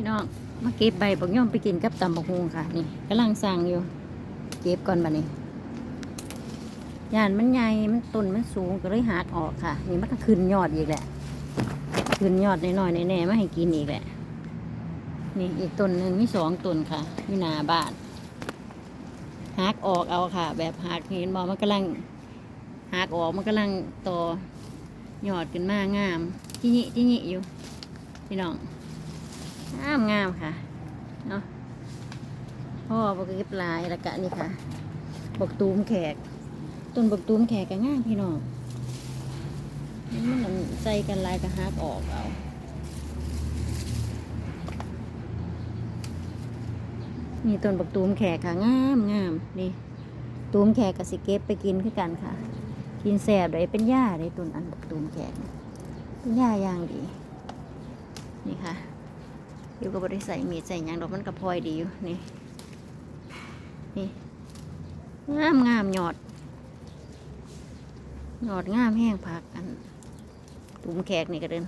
พี่น้องมาเก็บใบบักย่อมไปกินกับตำบักฮวงค่ะ นี่กำลังสั่งอยู่ เก็บก่อนบัดนี้ยานมันใหญ่ มันต้นมันสูงก็เลยหักออกค่ะ นี่มันก็ขึ้นยอดอีกแหละ ขึ้นยอดน้อยๆแน่ๆมาให้กินอีกแหละ นี่อีกต้นหนึ่งมีสองต้นค่ะมีนาบาทหักออกเอาค่ะ แบบหักเห็นบอกมันกำลังหักออกมันกำลังต่อยอดขึ้นมางามจิญิจิญิอยู่พี่น้อง งามงามค่ะเนาะพ่อบกเก็บลายล้วก็นี่ค่ะบกตูมแขก ต้นบกตูมแขกก็งามพี่น้องนี่มันใส่กันลายก็หักออกเอานี่ต้นบักตูมแขกค่ะงามงามนี่ตูมแขกกับสิเก็บไปกินคือกันค่ะ กินแสบเลยเป็นหญ้าเลยต้นอันบักตูมแขกเป็นหญ้าอย่างดี นี่ค่ะ อยู่กับบริใส่มีใส่ยังดอกมันกระพลอยดีอยู่นี่นี่งามงามหยอดหยอดงามแห้งผักอันตูมแขกนี่ก็เดิน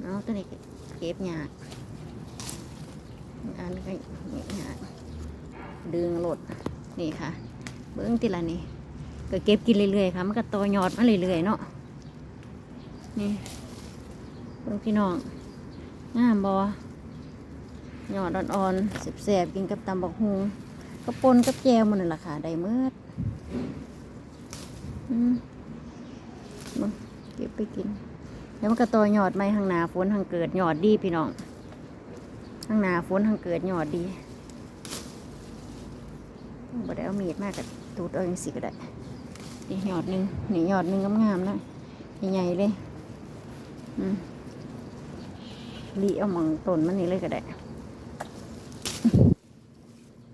เอาตัวนี้เก็บหยากอันก็เนี่ยดึงหลดนี่ค่ะ เบิ้องทีละนี่ก็เก็บกินเรื่อยๆค่ะมันก็ต่อยอดมาเรื่อยๆเนาะนี่เบิ้งพี่น้อง งามบอหยอดอ่อนๆแสบๆกินกับตำบักฮุงก็ปนกับแจวมันนั่นแหละค่ะ ได้เมื่ออืมาเก็บไปกิน แล้วมันก็ต่อยอดไม่ทางนาฝนทางเกิดหยอดดีพี่น้องทางนาฝนทางเกิดหยอดดีบ่ได้เอามีดมากกับตูดเอาอย่างสิก็ได้นี่หยอดหนึ่งนี่หยอดหนึ่งงามๆนะใหญ่ๆเลย อืม ลีเอาหมองต้นมันนี่เลยก็ได้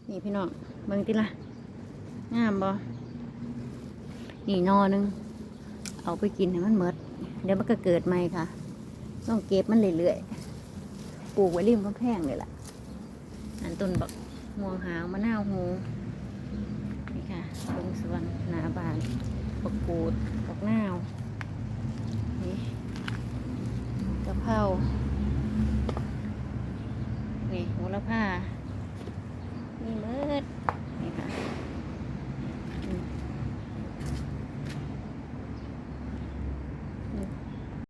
นี่พี่น้องเบิ่งติละงามบ่นี่นอนึง เอาไปกินให้มันหมดเดี๋ยวมันก็เกิดใหม่ค่ะ ต้องเก็บมันเรื่อยๆปลูกไว้ริมกำแพงเลยล่ะ อันต้นบักม่วงหาวมะนาวหูนี่ค่ะเบิ้งสวนหนาบานบักกูดบักนาวนี่กะเพรา แล้วผ้านี่มืด